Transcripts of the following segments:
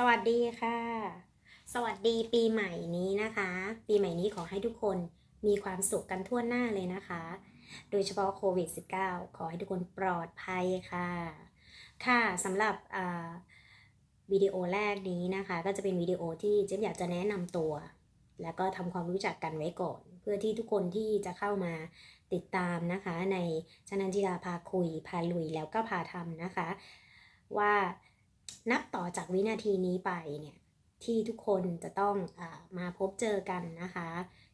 สวัสดีค่ะ สวัสดีปีใหม่นี้นะคะ ปีใหม่นี้ขอให้ทุกคนมีความสุขกันทั่วหน้าเลยนะคะ โดยเฉพาะโควิด -19 ขอให้ทุกคนปลอดภัยค่ะ ค่ะสำหรับอ่าวิดีโอแรกนี้นะคะ ก็จะเป็นวิดีโอที่เจ๊อยากจะแนะนำตัว แล้วก็ทำความรู้จักกันไว้ก่อน เพื่อที่ทุกคนที่จะเข้ามาติดตามนะคะ ในชนันจิราพาคุยพาลุยแล้วก็พาทำนะคะ ว่า นับต่อจากวินาทีนี้ไปเนี่ยที่ทุกคนจะต้องอมาพบเจอกันนะคะ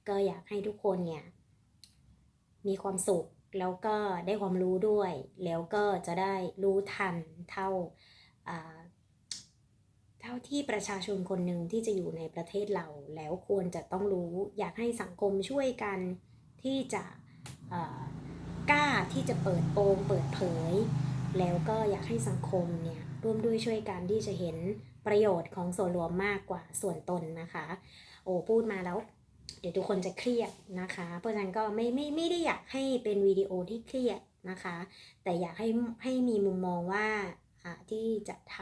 ก็อยากให้ทุกคนเนี่ยมีความสุขแล้วก็ได้ความรู้ด้วย แล้วก็จะได้รู้ทันเท่าเท่าที่ประชาชนคนหนึ่งที่จะอยู่ในประเทศเรา แล้วควรจะต้องรู้ อยากให้สังคมช่วยกันที่จะกล้าที่จะเปิดโปงเปิดเผย แล้วก็อยากให้สังคมเนี่ยร่วมด้วยช่วยกันที่จะเห็นประโยชน์ของส่วนรวมมากกว่าส่วนตนนะคะ โอ้พูดมาแล้ว เดี๋ยวทุกคนจะเครียดนะคะ เพราะฉะนั้นก็ไม่ไม่ไม่ได้อยากให้เป็นวิดีโอที่เครียดนะคะ แต่อยากให้ให้มีมุมมองว่าที่จะท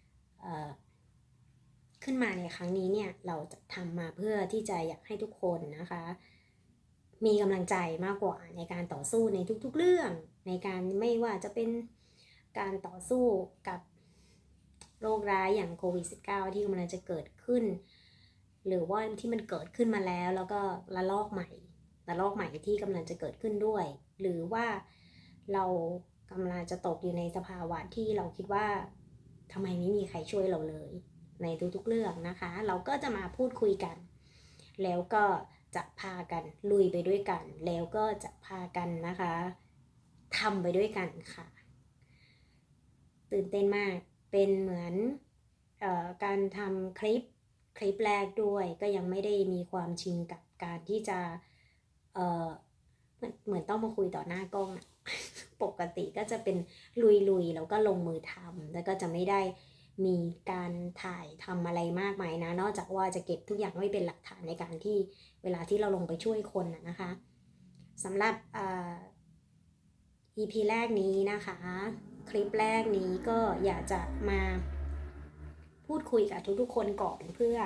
ำขึ้นมาในครั้งนี้เนี่ยเราจะทำมาเพื่อที่จะอยากให้ทุกคนนะคะ มีกำลังใจมากกว่าในการต่อสู้ในทุกๆเรื่อง ในการไม่ว่าจะเป็นการต่อสู้กับโรคร้ายอย่างโควิด -19 ที่กำลังจะเกิดขึ้น หรือว่าที่มันเกิดขึ้นมาแล้ว แล้วก็ระลอกใหม่ระลอกใหม่ที่กำลังจะเกิดขึ้นด้วย หรือว่าเรากำลังจะตกอยู่ในสภาวะที่เราคิดว่าทำไมไม่มีใครช่วยเราเลย ในทุกๆเรื่องนะคะ เราก็จะมาพูดคุยกัน แล้วก็ จะพากันลุยไปด้วยกัน แล้วก็จะพากันนะคะทำไปด้วยกันค่ะ ตื่นเต้นมากเป็นเหมือนออการทำคลิปคลิปแรกด้วยก็ยังไม่ได้มีความชินกับการที่จะเเหมือนเหมือนต้องมาคุยต่อหน้ากล้อง ปกติก็จะเป็นลุยๆแล้วก็ลงมือทำแล้วก็จะไม่ได้มีการถ่ายทำอะไรมากมายนะ นอกจากว่าจะเก็บทุกอย่างไว้เป็นหลักฐานในการที่ เวลาที่เราลงไปช่วยคนนะคะสำหรับอ่า EP แรกนี้นะคะ คลิปแรกนี้ก็อยากจะมาพูดคุยกับทุกๆคนก่อนเพื่อ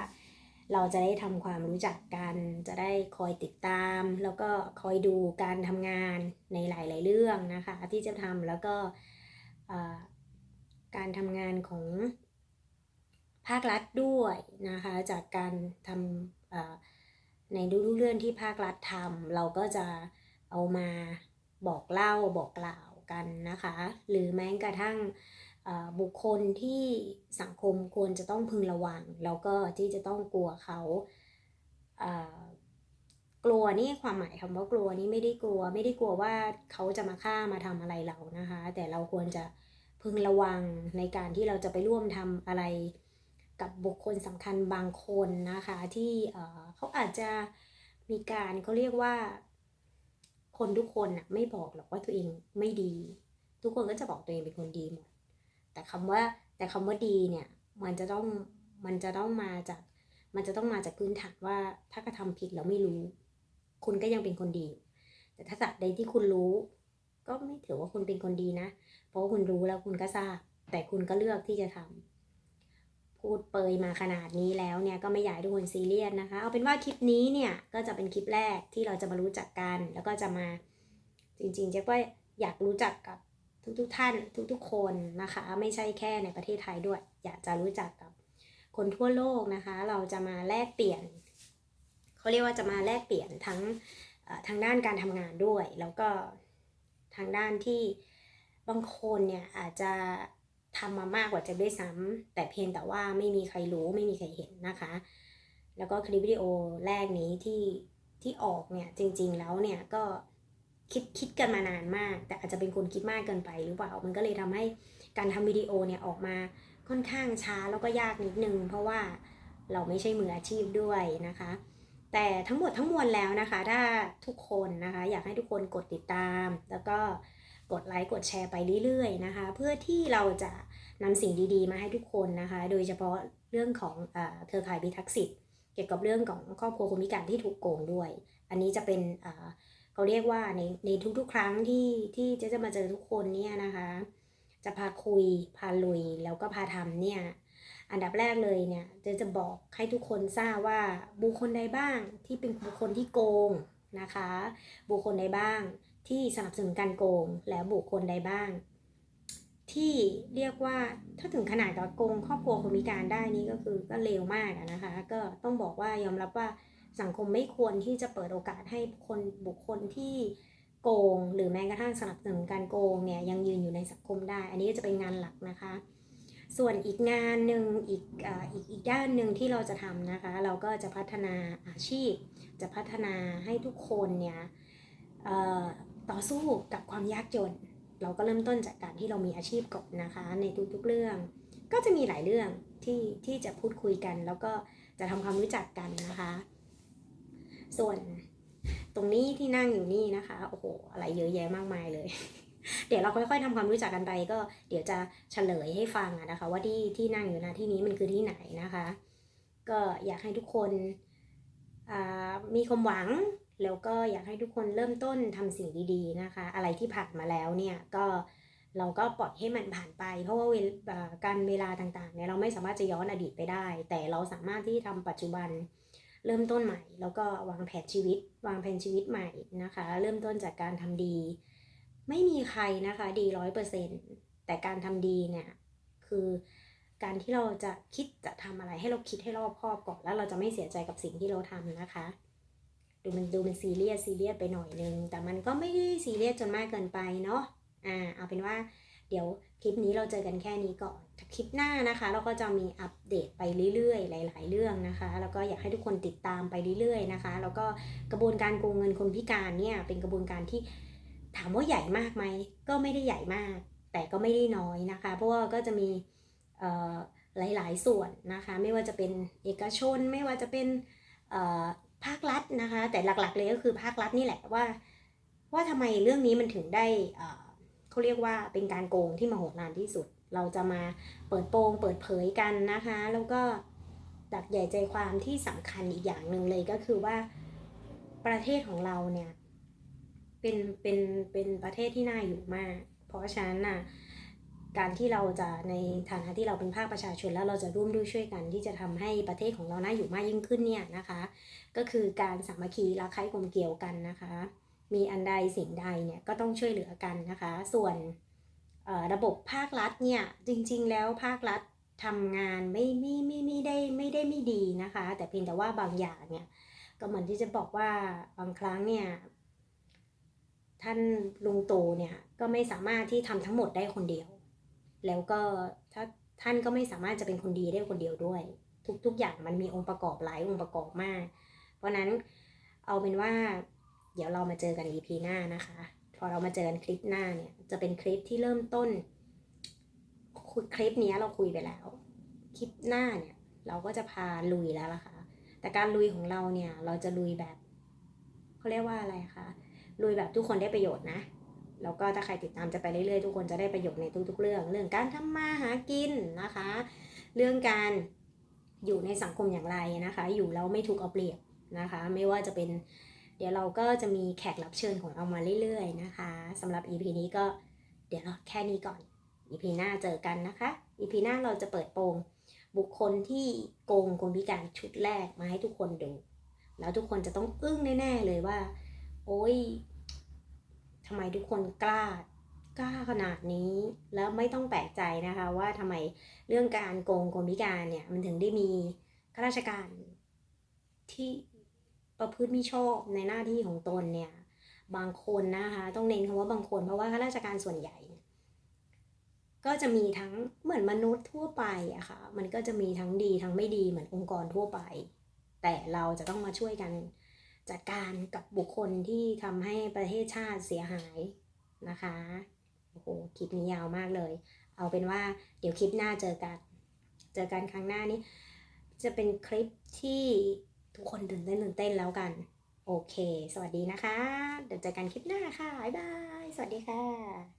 เราจะได้ทำความรู้จักกัน จะได้คอยติดตาม แล้วก็คอยดูการทำงานในหลาย ๆ เรื่องนะคะ ที่จะทำแล้วก็การทำงานของภาครัฐด้วยนะคะ จากการทำ ในทุกๆเรื่องที่ภาครัฐทำเราก็จะเอามาบอกเล่าบอกกล่าวกันนะคะ หรือแม้กระทั่งบุคคลที่สังคมควรจะต้องพึงระวัง แล้วก็ที่จะต้องกลัวเขาอ่ากลัวนี่ความหมายคำว่ากลัวนี่ไม่ได้กลัว ไม่ได้กลัวว่าเขาจะมาฆ่ามาทำอะไรเรานะคะ แต่เราควรจะพึงระวังในการที่เราจะไปร่วมทำอะไร กับบุคคลสำคัญบางคนนะคะ ที่เขาอาจจะมีการเขาเรียกว่า คนทุกคนนะไม่บอกหรอกว่าตัวเองไม่ดี ทุกคนก็จะบอกตัวเองเป็นคนดีหมดแต่คำว่าแต่คำว่าดีเนี่ยมันจะต้องมันจะต้องมาจากมันจะต้องมาจากพื้นฐานว่าถ้ากระทำผิดแล้วไม่รู้ คุณก็ยังเป็นคนดี แต่ถ้าสักใดที่คุณรู้ ก็ไม่ถือว่าคุณเป็นคนดีนะ เพราะว่าคุณรู้แล้วคุณก็ทราบ แต่คุณก็เลือกที่จะทำ พูดเปยมาขนาดนี้แล้วเนี่ยก็ไม่อยากให้ทุกคนซีเรียสนะคะ เอาเป็นว่าคลิปนี้เนี่ยก็จะเป็นคลิปแรกที่เราจะมารู้จักกัน แล้วก็จะมาจริงๆเจ๊ก็อยากรู้จักกับทุกๆท่านทุกๆคนนะคะ ไม่ใช่แค่ในประเทศไทยด้วย อยากจะรู้จักกับคนทั่วโลกนะคะ เราจะมาแลกเปลี่ยนเขาเรียกว่าจะมาแลกเปลี่ยนทั้งทางด้านการทำงานด้วย แล้วก็ทางด้านที่บางคนเนี่ยอาจจะ ทำมามากกว่าจะด้วยซ้ำแต่เพียงแต่ว่าไม่มีใครรู้ไม่มีใครเห็นนะคะ แล้วก็คลิปวิดีโอแรกนี้ที่ที่ออกเนี่ยจริงๆแล้วเนี่ยก็คิดคิดกันมานานมาก แต่อาจจะเป็นคนคิดมากเกินไปหรือเปล่ามันก็เลยทำให้การทำวิดีโอเนี่ยออกมาค่อนข้างช้าแล้วก็ยากนิดนึง เพราะว่าเราไม่ใช่มืออาชีพด้วยนะคะ แต่ทั้งหมดทั้งมวลแล้วนะคะ ถ้าทุกคนนะคะ อยากให้ทุกคนกดติดตาม แล้วก็ กดไลค์กดแชร์ไปเรื่อยๆนะคะ เพื่อที่เราจะนำสิ่งดีๆ มาให้ทุกคนนะคะ โดยเฉพาะเรื่องของเออเครือข่ายพิทักษ์สิทธิ์เกี่ยวกับเรื่องของครอบครัวคนพิการที่ถูกโกงด้วย อันนี้จะเป็นเขาเรียกว่าในในทุกๆ ครั้งที่ที่เจะจะมาเจอทุกคนเนี่ยนะคะ จะพาคุยพาลุยแล้วก็พาทำเนี่ยอันดับแรกเลยเนี่ยจะจะบอกให้ทุกคนทราบว่าบุคคลใดบ้างที่เป็นบุคคลที่โกงนะคะ บุคคลใดบ้าง ที่สนับสนุนการโกงและบุคคลใดบ้าง ที่เรียกว่าถ้าถึงขนาดกับโกงครอบครัวคนพิการได้นี่ก็คือก็เลวมากนะคะ ก็ต้องบอกว่ายอมรับว่าสังคมไม่ควรที่จะเปิดโอกาสให้คนบุคคลที่โกง หรือแม้กระทั่งสนับสนุนการโกงเนี่ยยังยืนอยู่ในสังคมได้ อันนี้ก็จะเป็นงานหลักนะคะ ส่วนอีกงานหนึ่งอีกอ่าอีกอีกด้านหนึ่งที่เราจะทำนะคะ เราก็จะพัฒนาอาชีพ จะพัฒนาให้ทุกคนเนี่ย ต่อสู้กับความยากจน เราก็เริ่มต้นจากการที่เรามีอาชีพก่อนนะคะ ในทุกๆเรื่อง ก็จะมีหลายเรื่องที่ที่จะพูดคุยกัน แล้วก็จะทำความรู้จักกันนะคะ ส่วนตรงนี้ที่นั่งอยู่นี่นะคะ โอ้โห อะไรเยอะแยะมากมายเลย เดี๋ยวเราค่อยๆทำความรู้จักกันไป ก็เดี๋ยวจะเฉลยให้ฟังนะคะ ว่าที่ที่นั่งอยู่นะที่นี้มันคือที่ไหนนะคะ ก็อยากให้ทุกคนมีความหวัง แล้วก็อยากให้ทุกคนเริ่มต้นทำสิ่งดีๆนะคะ อะไรที่ผ่านมาแล้วเนี่ยก็เราก็ปล่อยให้มันผ่านไป เพราะว่าเวลาการเวลาต่างๆเนี่ยเราไม่สามารถจะย้อนอดีตไปได้ แต่เราสามารถที่ทำปัจจุบันเริ่มต้นใหม่ แล้วก็วางแผนชีวิต วางแผนชีวิตใหม่นะคะ เริ่มต้นจากการทำดี ไม่มีใครนะคะดีร้อยเปอร์เซ็นต์แต่การทำดีเนี่ยคือการที่เราจะคิดจะทำอะไรให้เราคิดให้รอบคอบก่อนแล้วเราจะไม่เสียใจกับสิ่งที่เราทำนะคะ ดูมันดูมันซีเรียสซีเรียสไปหน่อยนึง แต่มันก็ไม่ได้ซีเรียสจนมากเกินไปเนาะอ่าเอาเป็นว่าเดี๋ยวคลิปนี้เราเจอกันแค่นี้ก่อน คลิปหน้านะคะ เราก็จะมีอัปเดตไปเรื่อยๆ หลาย ๆ เรื่องนะคะ แล้วก็อยากให้ทุกคนติดตามไปเรื่อยๆนะคะ แล้วก็กระบวนการโกงเงินคนพิการเนี่ยเป็นกระบวนการที่ถามว่าใหญ่มากไหมก็ไม่ได้ใหญ่มาก แต่ก็ไม่ได้น้อยนะคะ เพราะว่าก็จะมีเอ่อหลายๆส่วนนะคะ ไม่ว่าจะเป็นเอกชน ไม่ว่าจะเป็นเอ่อ ภาครัฐนะคะ แต่หลักๆเลยก็คือภาครัฐนี่แหละว่า ว่าทำไมเรื่องนี้มันถึงได้เขาเรียกว่าเป็นการโกงที่มาโหฬารที่สุด เราจะมาเปิดโปงเปิดเผยกันนะคะ แล้วก็ดักใหญ่ใจความที่สำคัญอีกอย่างหนึ่งเลยก็คือว่าประเทศของเราเนี่ยเป็นเป็นเป็นประเทศที่น่าอยู่มาก เพราะฉะนั้นน่ะ การที่เราจะในฐานะที่เราเป็นภาคประชาชนแล้วเราจะร่วมด้วยช่วยกัน ที่จะทำให้ประเทศของเราน่าอยู่มากยิ่งขึ้นเนี่ยนะคะ ก็คือการสามัคคีรักใคร่กลมเกลียวกันนะคะ มีอันใดสิ่งใดเนี่ยก็ต้องช่วยเหลือกันนะคะ ส่วนระบบภาครัฐเนี่ยจริงๆ แล้วภาครัฐทำงานไม่ไม่ไม่ไม่ได้ไม่ได้ไม่ดีนะคะ แต่เพียงแต่ว่าบางอย่างเนี่ยก็เหมือนที่จะบอกว่าบางครั้งเนี่ยท่านลุงตู่เนี่ยก็ไม่สามารถที่ทำทั้งหมดได้คนเดียว แล้วก็ถ้าท่านก็ไม่สามารถจะเป็นคนดีได้คนเดียวด้วย ทุกๆอย่างมันมีองค์ประกอบหลายองค์ประกอบมาก เพราะนั้นเอาเป็นว่า เดี๋ยวเรามาเจอกัน EP หน้านะคะ พอเรามาเจอกันคลิปหน้าเนี่ยจะเป็นคลิปที่เริ่มต้นคุยคลิปนี้เราคุยไปแล้ว คลิปหน้าเนี่ยเราก็จะพาลุยแล้วล่ะค่ะ แต่การลุยของเราเนี่ยเราจะลุยแบบเขาเรียกว่าอะไรคะลุยแบบทุกคนได้ประโยชน์นะ แล้วก็ถ้าใครติดตามจะไปเรื่อยๆ ทุกคนจะได้ประโยชน์ในทุกๆ เรื่อง เรื่องการทำมาหากินนะคะ เรื่องการอยู่ในสังคมอย่างไรนะคะ อยู่แล้วไม่ถูกเอาเปรียบนะคะ ไม่ว่าจะเป็น เดี๋ยวเราก็จะมีแขกรับเชิญของเรามาเรื่อยๆนะคะสำหรับ EP นี้ก็เดี๋ยวเราแค่นี้ก่อน EP หน้าเจอกันนะคะ EP หน้าเราจะเปิดโปงบุคคลที่โกงคนพิการชุดแรกมาให้ทุกคนดู แล้วทุกคนจะต้องอึ้งแน่ๆเลยว่า โอ๊ย ทำไมทุกคนกล้ากล้าขนาดนี้ แล้วไม่ต้องแปลกใจนะคะ ว่าทำไมเรื่องการโกงคนพิการเนี่ยมันถึงได้มีข้าราชการที่ประพฤติมิชอบในหน้าที่ของตนเนี่ยบางคนนะคะต้องเน้นคำว่าบางคน เพราะว่าข้าราชการส่วนใหญ่ ก็จะมีทั้งเหมือนมนุษย์ทั่วไปอะค่ะมันก็จะมีทั้งดีทั้งไม่ดีเหมือนองค์กรทั่วไป แต่เราจะต้องมาช่วยกัน จัดการกับบุคคลที่ทำให้ประเทศชาติเสียหายนะคะโอ้โหคลิปนี้ยาวมากเลย เอาเป็นว่าเดี๋ยวคลิปหน้าเจอกัน เจอกันครั้งหน้านี้ จะเป็นคลิปที่ทุกคนตื่นเต้นตื่นเต้นแล้วกัน โอเค สวัสดีนะคะ เดี๋ยวเจอกันคลิปหน้าค่ะบ๊ายบาย สวัสดีค่ะ